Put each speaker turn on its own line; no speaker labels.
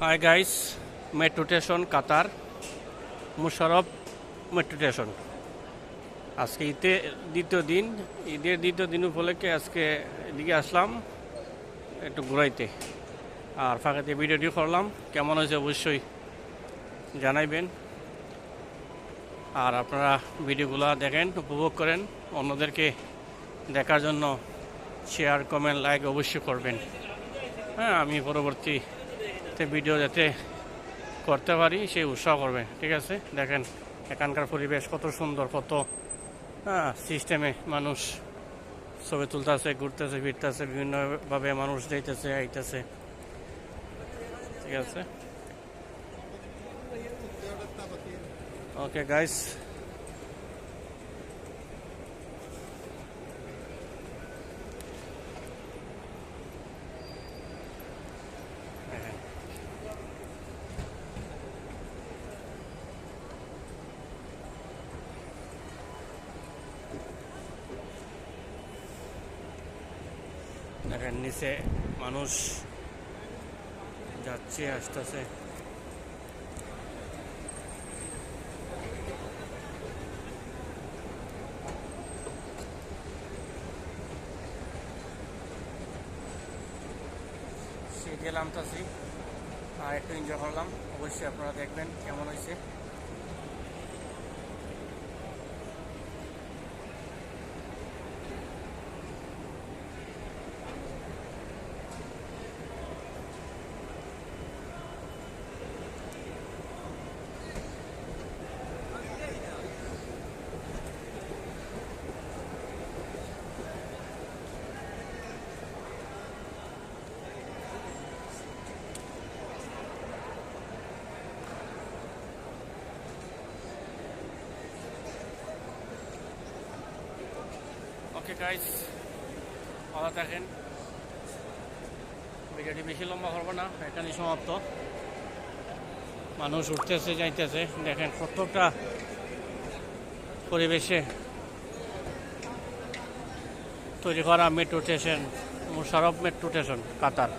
Hi guys metro station Qatar Msheireb metro station আজকে ঈদে দ্বিতীয় দিন, ঈদের দ্বিতীয় দিন উপলক্ষে আজকে এদিকে আসলাম, একটু ঘুরাইতে। আর ফাঁকাতে ভিডিওটি করলাম, কেমন হয়েছে অবশ্যই জানাইবেন। আর আপনারা ভিডিওগুলো দেখেন, উপভোগ করেন, অন্যদেরকে দেখার জন্য শেয়ার কমেন্ট লাইক অবশ্যই করবেন। হ্যাঁ আমি পরবর্তীতে ভিডিও যাতে করতে পারি সেই উৎসাহ করবে, ঠিক আছে? দেখেন, এখানকার পরিবেশ কত সুন্দর, কত হ্যাঁ সিস্টেমে মানুষ ছবি তুলতেছে, ঘুরতেছে, ফিরতেছে, বিভিন্নভাবে মানুষ যাইতেছে, আইতেছে, ঠিক আছে? ওকে গাইস দেখেন নিচে মানুষ যাচ্ছে, আসতেছে। সিটে নামতাছি আর একটু এনজয় করলাম। অবশ্যই আপনারা দেখবেন কেমন হয়েছে। ওকে গাইস ভালো থাকেন ভিডিওটি বেশি লম্বা করব না, এখানেই সমাপ্ত। মানুষ উঠতেছে, যাইতেছে। দেখেন কতটা পরিবেশে তৈরি করা metro station Msheireb metro station Qatar.